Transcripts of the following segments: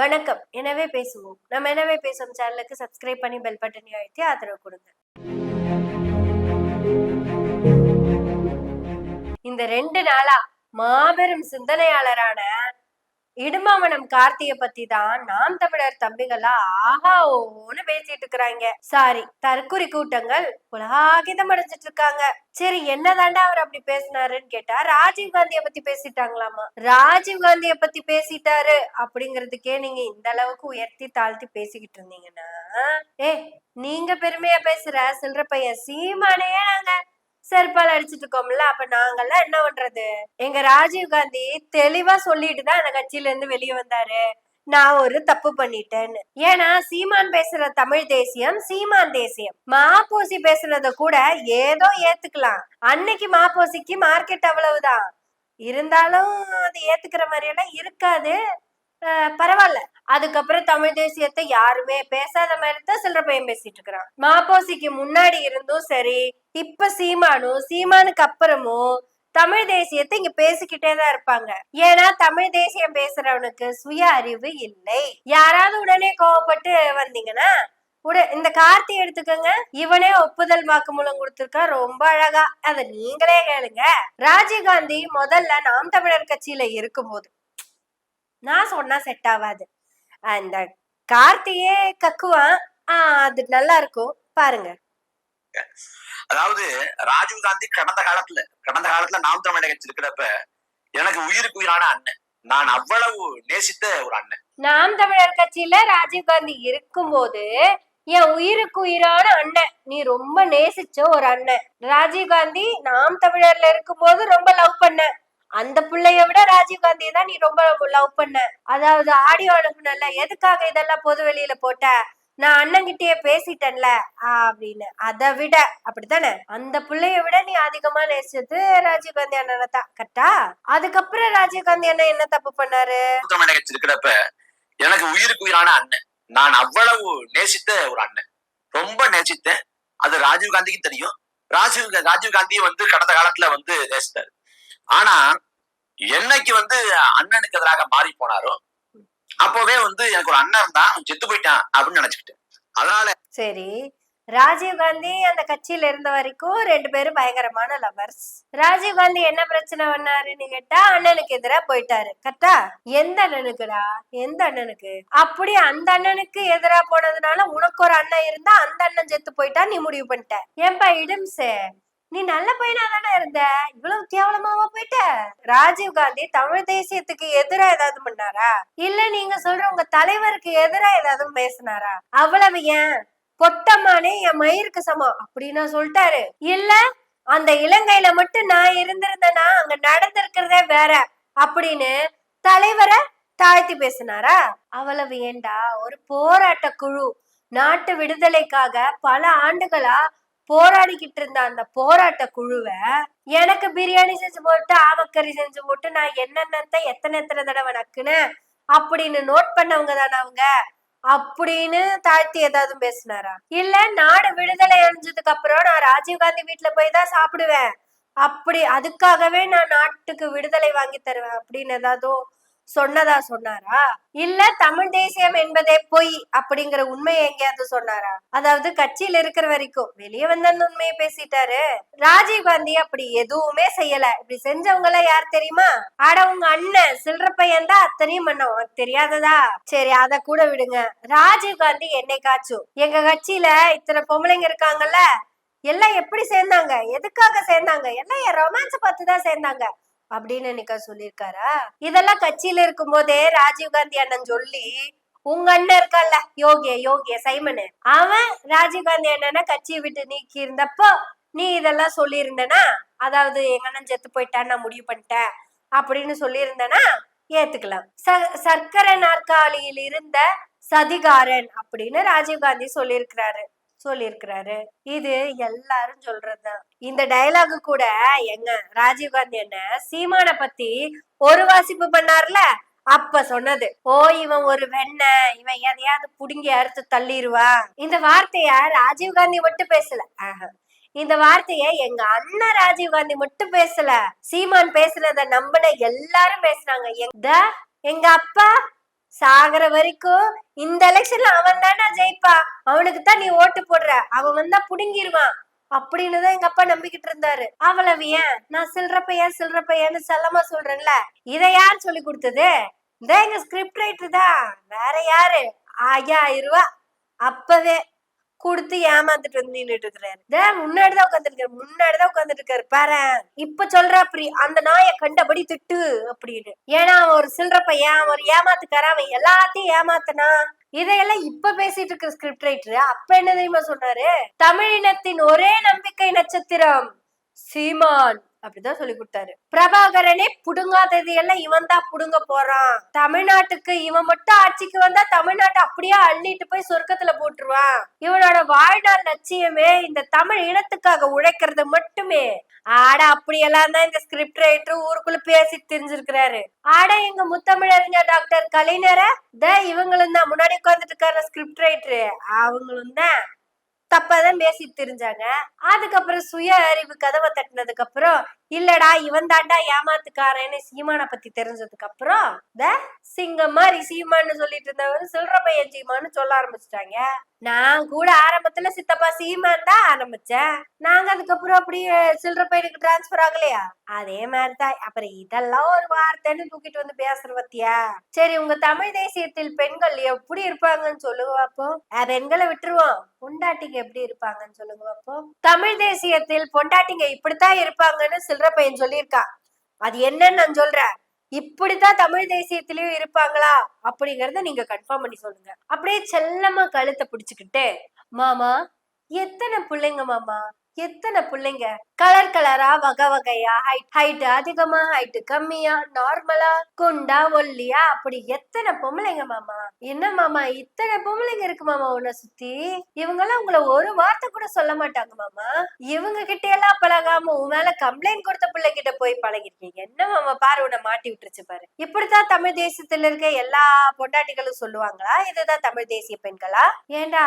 வணக்கம். எனவே பேசுவோம். நம்ம எனவே பேசுவோம் சேனலுக்கு சப்ஸ்கிரைப் பண்ணி பெல் பட்டனை அழுத்தி ஆதரவு கொடுங்க. இந்த ரெண்டு நாளா மாபெரும் சிந்தனையாளரான இடுமாவனம் கார்த்திய பத்தி தான் நாம் தமிழர் தம்பிகளா ஆஹா ஓன்னு பேசிட்டு இருக்கிறாங்க. சாரி தற்குறி கூட்டங்கள் உலகாகிதம் அடைஞ்சிட்டு இருக்காங்க. சரி என்னதாண்டா அவர் அப்படி பேசினாருன்னு கேட்டா ராஜீவ் காந்திய பத்தி பேசிட்டாங்களாமா? ராஜீவ் காந்திய பத்தி பேசிட்டாரு அப்படிங்கறதுக்கே நீங்க இந்த அளவுக்கு உயர்த்தி தாழ்த்தி பேசிக்கிட்டு இருந்தீங்கன்னா ஏ நீங்க பெருமையா பேசுற சில்ற பையன் சீமானையே நாங்க. செருப்பால் அடிச்சிட்டு இருக்கோம்ல அப்ப நாங்கெல்லாம் என்ன பண்றது? எங்க ராஜீவ் காந்தி தெளிவா சொல்லிட்டு தான் அந்த கட்சியில இருந்து வெளியே வந்தாரு. நான் ஒரு தப்பு பண்ணிட்டேன்னு. ஏன்னா சீமான் பேசுற தமிழ் தேசியம் சீமான் தேசியம். மாப்போசி பேசுறத கூட ஏதோ ஏத்துக்கலாம். அன்னைக்கு மாப்போசிக்கு மார்க்கெட் அவ்வளவுதான். இருந்தாலும் அது ஏத்துக்கிற மாதிரி எல்லாம் இருக்காது. பரவாயில்ல அதுக்கப்புறம் தமிழ் தேசியத்தை யாருமே பேசாத மாதிரி தான் சில்லற பையன் பேசிட்டு இருக்கிறான். மாப்போசிக்கு முன்னாடி இருந்தும் சரி இப்ப சீமானும் சீமானுக்கு அப்புறமும் தமிழ் தேசியத்தை இங்க பேசிக்கிட்டே தான் இருப்பாங்க. ஏன்னா தமிழ் தேசியம் பேசுறவனுக்கு சுய அறிவு இல்லை. யாராவது உடனே கோவப்பட்டு வந்தீங்கன்னா உட இந்த கார்த்தி எடுத்துக்கோங்க. இவனே ஒப்புதல் வாக்குமூலம் கொடுத்திருக்கா ரொம்ப அழகா. அத நீங்களே கேளுங்க. ராஜீவ்காந்தி முதல்ல நாம் தமிழர் கட்சியில இருக்கும்போது நான் சொன்னா செட் ஆகாது அந்த கார்த்தியே கக்குவான். ஆஹ் அது நல்லா இருக்கும். பாருங்க. அதாவது ராஜீவ் காந்தி கடந்த காலத்துல கடந்த காலத்துல நாம் கட்சி இருக்கிறப்ப எனக்கு உயிருக்கு உயிரான அண்ணன். நான் அவ்வளவு நேசித்த ஒரு அண்ணன். நாம் தமிழர் கட்சியில ராஜீவ்காந்தி இருக்கும்போது என் உயிருக்கு உயிரான அண்ணன். நீ ரொம்ப நேசிச்ச ஒரு அண்ணன். ராஜீவ்காந்தி நாம் தமிழர்ல இருக்கும்போது ரொம்ப லவ் பண்ண. அந்த பிள்ளைய விட ராஜீவ்காந்தியை தான் நீ ரொம்ப லவ் பண்ண. அதாவது ஆடியோ அனுப்புனல எதுக்காக இதெல்லாம் பொது வெளியில போட்ட? நான் அண்ணன்கிட்டயே பேசிட்டேன்ல அப்படின்னு. அதை விட அப்படித்தானே? அந்த பிள்ளைய விட நீ அதிகமா நேசிச்சது ராஜீவ்காந்தி அண்ணனை தான் கரெக்டா அதுக்கப்புறம் ராஜீவ்காந்தி அண்ணன் என்ன தப்பு பண்ணாரு? நாம் இருக்கிறப்ப எனக்கு உயிருக்கு உயிரான அண்ணன். நான் அவ்வளவு நேசித்த ஒரு அண்ணன். ரொம்ப நேசித்தேன். அது ராஜீவ்காந்திக்கும் தெரியும். ராஜீவ் ராஜீவ் காந்தியும் வந்து கடந்த காலத்துல வந்து நேசித்தாரு. ஆனா என்னைக்கு வந்து அண்ணனுக்கு எதிராக மாறி போனாரோ அப்போவே வந்து எனக்கு ஒரு அண்ணன் தான் செத்து போயிட்டான் அப்படின்னு நினைச்சுக்கிட்டேன். அதனால சரி. ராஜீவ்காந்தி அந்த கட்சியில இருந்த வரைக்கும் ரெண்டு பேரும் பயங்கரமான லவர்ஸ் ராஜீவ்காந்தி என்ன பிரச்சனை பண்ணாருன்னு கேட்டா அண்ணனுக்கு எதிரா போயிட்டாரு. கரெக்டா? எந்த அண்ணனுக்குடா? எந்த அண்ணனுக்கு? அப்படி அந்த அண்ணனுக்கு எதிரா போனதுனால உனக்கு ஒரு அண்ணன் இருந்தா அந்த அண்ணன் செத்து போயிட்டா நீ முடிவு பண்ணிட்ட. ஏன்பா இடும்சே? நீ நல்ல பையனா தானே இருந்த? இவ்வளவு கேவலமாவா போயிட்ட? ராஜீவ் காந்தி தமிழ் தேசியத்துக்கு எதிரா ஏதாவது பண்ணாரா? இல்ல நீங்க சொல்ற உங்க தலைவருக்கு எதிரா ஏதாவது பேசினாரா? அவ்வளவு ஏன்? பொத்தமானே என் மயிருக்கு சமம் அப்படின்னு சொல்லிட்டாரு. இல்ல அந்த இலங்கையில மட்டும் நான் இருந்திருந்தேன்னா அங்க நடந்திருக்கிறதே வேற அப்படின்னு தலைவரை தாழ்த்தி பேசினாரா? அவ்வளவு ஏண்டா? ஒரு போராட்ட குழு. நாட்டு விடுதலைக்காக பல ஆண்டுகளா போராடிக்கிட்டு இருந்த அந்த போராட்ட குழுவை எனக்கு பிரியாணி செஞ்சு போட்டு ஆமக்கறி செஞ்சு போட்டு நான் என்னென்னத்தை எத்தனை எத்தனை தடவை நக்குனேன் அப்படின்னு நோட் பண்ணவங்க தானே அவங்க? அப்படின்னு தாழ்த்தி ஏதாவது பேசினாரா? இல்ல நாடு விடுதலை அடைஞ்சதுக்கு அப்புறம் நான் ராஜீவ்காந்தி வீட்டுல போய் தான் சாப்பிடுவேன். அப்படி அதுக்காகவே நான் நாட்டுக்கு விடுதலை வாங்கி தருவேன் அப்படின்னு ஏதாவது சொன்னதா சொன்னாரா? இல்ல தமிழ் தேசியம் என்பதே பொய் அப்படிங்கிற உண்மையை எங்கேயாவது சொன்னாரா? அதாவது கட்சியில இருக்கிற வரைக்கும் வெளியே வந்த உண்மையை பேசிட்டாரு. ராஜீவ் காந்தி அப்படி எதுவுமே செய்யல. இப்படி செஞ்சவங்க எல்லாம் யார் தெரியுமா? ஆட உங்க அண்ணன் சில்லற பையன் தான் அத்தனையும் பண்ண உனக்கு தெரியாததா? சரி அத கூட விடுங்க. ராஜீவ் காந்தி என்னைக்காச்சும் எங்க கட்சியில இத்தனை பொம்பளைங்க இருக்காங்கல்ல எல்லாம் எப்படி சேர்ந்தாங்க? எதுக்காக சேர்ந்தாங்க? எல்லாம் என் ரொமான்ஸ் பார்த்து தான் சேர்ந்தாங்க. அப்படின்னு என்னைக்கா சொல்லியிருக்காரா? இதெல்லாம் கட்சியில இருக்கும் போதே ராஜீவ் காந்தி அண்ணன் சொல்லி உங்க அண்ணன் இருக்கான்ல யோகிய யோகிய சைமனு. அவன் ராஜீவ் காந்தி அண்ணனை கட்சியை விட்டு நீக்கி இருந்தப்போ நீ இதெல்லாம் சொல்லியிருந்தனா? அதாவது எங்க அண்ணன் செத்து போயிட்டான்னு நான் முடிவு பண்ணிட்டேன் அப்படின்னு சொல்லியிருந்தனா? ஏத்துக்கலாம். ச சர்க்கரை நாற்காலியில் இருந்த சதிகாரன் அப்படின்னு ராஜீவ் காந்தி சொல்லியிருக்கிறாரு. சொல்லியிருக்கிறாரு. இது எல்லாரும் சொல்றதுதான். இந்த டயலாக் கூட எங்க ராஜீவ் காந்தி என்ன சீமான பத்தி ஒரு வாசிப்பு பண்ணார்ல? அப்ப சொன்னது ஓ இவன் ஒரு வெண்ண இவன் எதையாவது புடுங்கி அறுத்து தள்ளிடுவா இந்த வார்த்தைய ராஜீவ் காந்தி மட்டும் பேசல. ஆஹா. இந்த வார்த்தைய எங்க அண்ணன் ராஜீவ் காந்தி மட்டும் பேசல. சீமான் பேசுனத நம்பின எல்லாரும் பேசுறாங்க எங்க எங்க அப்பா சாகிற வரைக்கும் இந்த எலெக்ஷன்ல அவன் தானா ஜெயிப்பா. அவனுக்கு தான் நீ ஓட்டு போடுற. அவன் வந்தா புடுங்கிருவான். அப்படின்னு தான் எங்க அப்பா நம்பிக்கிட்டு இருந்தாரு. அவ்வளவு ஏன்? நான் சில்ற பையன் சில்ற பையன்னு செல்லமா சொல்றேன்ல. இதை யார் சொல்லி கொடுத்தது? இந்த எங்க ஸ்கிரிப்ட் ரைட்டர் தான். வேற யாரு? ஐயாயிரம் ரூபா. அப்பவே கொடுத்து ஏமாந்துட்டு வந்து நின்னுட்டு இருக்கிறாரு. முன்னாடி தான் உட்காந்துருக்காரு முன்னாடிதான் உட்காந்துட்டு இருக்காரு பாரு. இப்ப சொல்ற அப்படி அந்த நாயை கண்டபடி திட்டு அப்படின்னு. ஏன்னா அவன் ஒரு சில்லற பையன் அவன் ஒரு ஏமாத்துக்காரன் அவன் எல்லாத்தையும் ஏமாத்தனா. இதையெல்லாம் இப்ப பேசிட்டு இருக்க ஸ்கிரிப்ட் ரைட்டர் அப்ப என்ன தெரியுமா சொன்னாரு? தமிழினத்தின் ஒரே நம்பிக்கை நட்சத்திரம் சீமான். அப்படிதான் சொல்லி கொடுத்தாரு. பிரபாகரனே புடுங்காதது எல்லாம் இவன் தான் புடுங்க போறான். தமிழ்நாட்டுக்கு இவன் மட்டும் ஆட்சிக்கு வந்தா தமிழ்நாட்டை அப்படியே அள்ளிட்டு போய் சொர்க்கத்துல போட்டுருவான். இவனோட வாழ்நாள் லட்சியமே இந்த தமிழ் இனத்துக்காக உழைக்கிறது மட்டுமே. ஆட அப்படியெல்லாம் தான் இந்த ஸ்கிரிப்ட் ரைட்டர் ஊருக்குள்ள பேசி தெரிஞ்சிருக்கிறாரு. ஆட எங்க முத்தமிழறிஞர் டாக்டர் கலைஞர த இவங்களும் தான் முன்னாடி உட்கார்ந்துட்டு இருக்காரு ஸ்கிரிப்ட் ரைட்டரு அவங்களும் தான். அப்பதான் பேசி தெரிஞ்சாங்க. அதுக்கப்புறம் சுய அறிவு கதவை தட்டினதுக்கு அப்புறம் இல்லடா இவன் தாண்டா ஏமாத்துக்காரன்னு சீமான பத்தி தெரிஞ்சதுக்கு அப்புறம் த சிங்கம் மாதிரி சீமான்னு சொல்லிட்டு இருந்தவர் சில்லற பையன் சீமான்னு சொல்ல ஆரம்பிச்சிட்டாங்க. நான் கூட ஆரம்பத்துல சித்தப்பா சீமான் தான் ஆரம்பிச்சேன். நாங்க அதுக்கப்புறம் அப்படியே சில்லற பையனுக்கு டிரான்ஸ்பர் ஆகலையா? அதே மாதிரிதான். அப்புறம் இதெல்லாம் ஒரு வார்த்தைன்னு தூக்கிட்டு வந்து பேசுற பத்தியா? சரி உங்க தமிழ் தேசியத்தில் பெண்கள் எப்படி இருப்பாங்கன்னு சொல்லுங்க பாப்போம். பெண்களை விட்டுருவோம். பொண்டாட்டிங்க எப்படி இருப்பாங்கன்னு சொல்லுங்க பாப்போம். தமிழ் தேசியத்தில் பொண்டாட்டிங்க இப்படித்தான் இருப்பாங்கன்னு சில்லற பையன் சொல்லியிருக்கான் அது என்னன்னு நான் சொல்றேன். இப்படித்தான் தமிழ் தேசியத்திலயும் இருப்பாங்களா? அப்படிங்கறத நீங்க கன்ஃபார்ம் பண்ணி சொல்லுங்க. அப்படியே செல்லமா கழுத்தை பிடிச்சுக்கிட்டு மாமா எத்தனை பிள்ளைங்க மாமா? எத்தனை பிள்ளைங்க? கலர் கலரா வகை வகையா? ஹைட் ஹைட் அதிகமா ஹைட் கம்மியா? நார்மலா குண்டா ஒல்லியா? அப்படி எத்தனை பொம்பளைங்க மாமா? என்ன மாமா இத்தனை பொம்பளைங்க இருக்கு மாமா உன்னை சுத்தி? இவங்க எல்லாம் உங்களை ஒரு வார்த்தை கூட சொல்ல மாட்டாங்க மாமா. இவங்க கிட்ட எல்லாம் பழகாம உன் மேல கம்ப்ளைண்ட் கொடுத்த பிள்ளை கிட்ட போய் பழகிருக்கீங்க. என்ன மாமா பாரு உன்னை மாட்டி விட்டுருச்சு பாரு. இப்படித்தான் தமிழ் தேசியத்துல இருக்க எல்லா பொண்டாட்டிகளும் சொல்லுவாங்களா? இதுதான் தமிழ் தேசிய பெண்களா? ஏண்டா?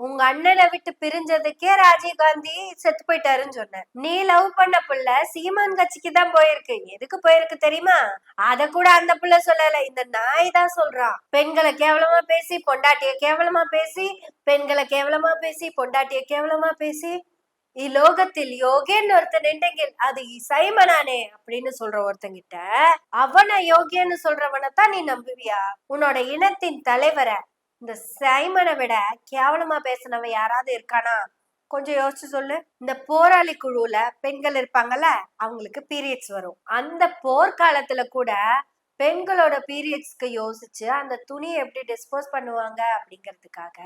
உங்க அண்ணனை விட்டு பிரிஞ்சதுக்கே ராஜீவ் காந்தி செத்து போயிட்டாருன்னு சொன்னேன் நீ லவ் பண்ண புள்ள சீமான் கட்சிக்கு தான் போயிருக்கு. எதுக்கு போயிருக்கு தெரியுமா? அத கூட அந்த புள்ள சொல்லல. இந்த நாய் தான் சொல்றான் பெண்களை கேவலமா பேசி பொண்டாட்டிய கேவலமா பேசி பெண்களை கேவலமா பேசி பொண்டாட்டிய கேவலமா பேசி இலோகத்தில் யோகேன்னு ஒருத்தன் நின்றங்கில் அது சைமனானே அப்படின்னு சொல்ற ஒருத்தங்கிட்ட அவனை யோகியன்னு சொல்றவனை தான் நீ நம்புவியா? உன்னோட இனத்தின் தலைவரை இந்த சைமனை விட கேவலமா பேசினவன் யாராவது இருக்கானா? கொஞ்சம் யோசிச்சு சொல்லு. இந்த போராளி குழுவுல பெண்கள் இருப்பாங்கல்ல அவங்களுக்கு பீரியட்ஸ் வரும். அந்த போர்க்காலத்துல கூட பெண்களோட பீரியட்ஸ்க்கு யோசிச்சு அந்த துணியை எப்படி டிஸ்போஸ் பண்ணுவாங்க அப்படிங்கிறதுக்காக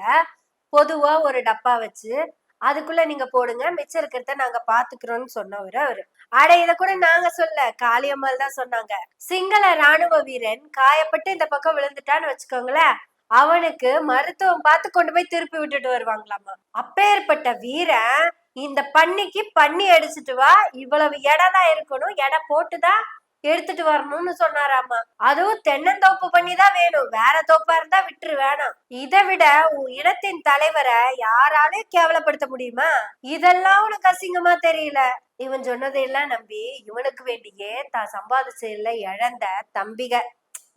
பொதுவா ஒரு டப்பா வச்சு அதுக்குள்ள நீங்க போடுங்க மிச்சம் இருக்கிறத நாங்க பாத்துக்கிறோம்னு சொன்னவர் அவரு. அட இத கூட நாங்க சொல்ல காளியம்மாள் தான் சொன்னாங்க. சிங்கள ராணுவ வீரன் காயப்பட்டு இந்த பக்கம் விழுந்துட்டான்னு வச்சுக்கோங்களேன். அவனுக்கு மருத்துவம் பார்த்து கொண்டு போய் திருப்பி விட்டுட்டு வருவாங்களாமா? அப்பேற்பட்ட வீரன் இந்த பன்னிக்கு பண்ணி அடிச்சிட்டு வா இவ்வளவு எடை தான் இருக்கணும் எடை போட்டுதான் எடுத்துட்டு வரணும்னு சொன்னாராமா. அதுவும் தென்னந்தோப்பு பண்ணி தான் வேணும் வேற தோப்பா இருந்தா விட்டுரு வேணாம். இதை விட உன் இனத்தின் தலைவரை யாராலையும் கேவலப்படுத்த முடியுமா? இதெல்லாம் உனக்கு அசிங்கமா தெரியல. இவன் சொன்னதையெல்லாம் நம்பி இவனுக்கு வேண்டியே தான் சம்பாதிச்சதுல இழந்த தம்பிக.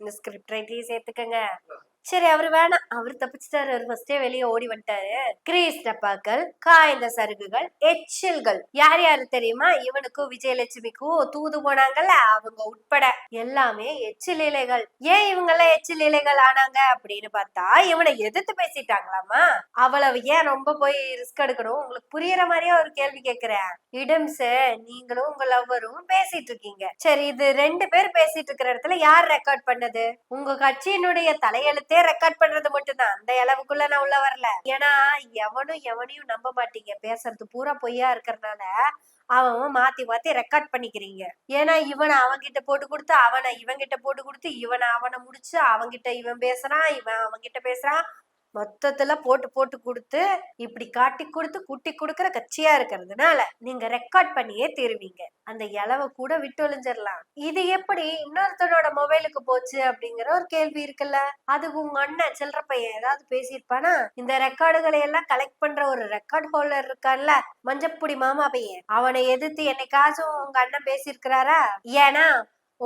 இந்த ஸ்கிரிப்ட் ரைட்டையும் சேர்த்துக்கங்க. சரி அவரு வேணாம் அவர் தப்பிச்சிட்டாரு. அவர் ஃபர்ஸ்டே வெளியே ஓடி வந்துட்டாரு. கிரீஸ் டப்பாக்கள் காய்ந்த சருகுகள் எச்சில்கள். யார் யாரு தெரியுமா? இவனுக்கும் விஜயலட்சுமிக்கும் தூது போனாங்கல்ல அவங்க உட்பட. எல்லாமே எச்சில் இலைகள். ஏன் இவங்க எல்லாம் எச்சில் இலைகள் ஆனாங்க அப்படின்னு பார்த்தா இவனை எதிர்த்து பேசிட்டாங்களாமா அவ்வளவு ஏன் ரொம்ப போய் ரிஸ்க் எடுக்கணும்? உங்களுக்கு புரியற மாதிரியே ஒரு கேள்வி கேட்கிறேன். இடம்ஸ் நீங்களும் உங்க லவ்வரும் பேசிட்டு இருக்கீங்க. சரி இது ரெண்டு பேர் பேசிட்டு இருக்கிற இடத்துல யார் ரெக்கார்ட் பண்ணது? உங்க கட்சியினுடைய தலையெழுத்து ரெக்கார்ட் பண்றது மட்டும்தான். அந்த அளவுக்குள்ள நான் உள்ள வரல. ஏன்னா எவனும் எவனையும் நம்ப மாட்டீங்க. பேசுறது பூரா பொய்யா இருக்கிறதுனால அவன் அவன் மாத்தி மாத்தி ரெக்கார்ட் பண்ணிக்கிறீங்க. ஏன்னா இவனை அவன்கிட்ட போட்டு கொடுத்து அவனை இவன்கிட்ட போட்டு கொடுத்து இவனை அவனை முடிச்சு அவன்கிட்ட இவன் பேசுறான் இவன் அவன்கிட்ட பேசுறான் மொத்தத்துல போட்டு போட்டு கொடுத்து இப்படி காட்டி கொடுத்து குட்டி கொடுக்கற கட்சியா இருக்கிறதுனால நீங்க ரெக்கார்ட் பண்ணியே தருவீங்க. அந்த இலவ கூட விட்டு ஒளிஞ்சிடலாம் இது எப்படி இன்னொருத்தனோட மொபைலுக்கு போச்சு அப்படிங்கிற ஒரு கேள்வி இருக்குல்ல? அது உங்க அண்ணன் சில்லற பையன் ஏதாவது பேசியிருப்பானா? இந்த ரெக்கார்டுகளை எல்லாம் கலெக்ட் பண்ற ஒரு ரெக்கார்ட் ஹோல்டர் இருக்கான்ல மஞ்சப்புடி மாமா பையன். அவனை எதிர்த்து என்னைக்காச்சும் உங்க அண்ணன் பேசியிருக்கிறாரா? ஏன்னா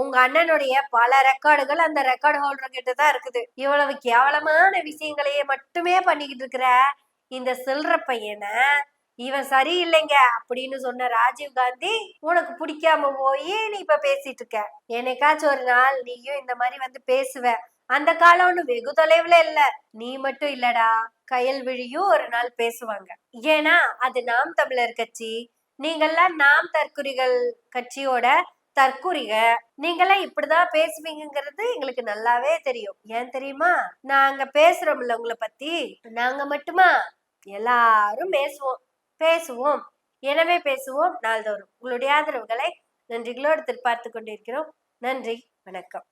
உங்க அண்ணனுடைய பல ரெக்கார்டுகள் அந்த ரெக்கார்டு ஹோல்டர் கிட்ட தான் இருக்குது. இவ்வளவு கேவலமான விஷயங்களையே மட்டுமே பண்ணிக்கிட்டு இருக்கிற இந்த சில்ற பையனை இவன் சரியில்லைங்க அப்படின்னு சொன்ன ராஜீவ் காந்தி உனக்கு பிடிக்காம போய் நீ இப்ப பேசிட்டு இருக்க. என்னைக்காச்சும் ஒரு நாள் நீயும் இந்த மாதிரி வந்து பேசுவ. அந்த காலம் ஒண்ணு வெகு தொலைவுல இல்ல. நீ மட்டும் இல்லடா. கயல்விழியும் ஒரு நாள் பேசுவாங்க. ஏன்னா அது நாம் தமிழர் கட்சி. நீங்கள்லாம் நாம் தற்குறிகள் கட்சியோட தற்குறிக. நீங்கெல்லாம் இப்படிதான் பேசுவீங்கங்கிறது எங்களுக்கு நல்லாவே தெரியும். ஏன் தெரியுமா? நாங்க பேசுறோம்ல உங்களை பத்தி. நாங்க மட்டுமா? எல்லாரும் பேசுவோம். பேசுவோம். எனவே பேசுவோம் நாள்தோறும். உங்களுடைய ஆதரவுகளை நன்றிகளோடு எதிர்பார்த்து கொண்டிருக்கிறோம். நன்றி. வணக்கம்.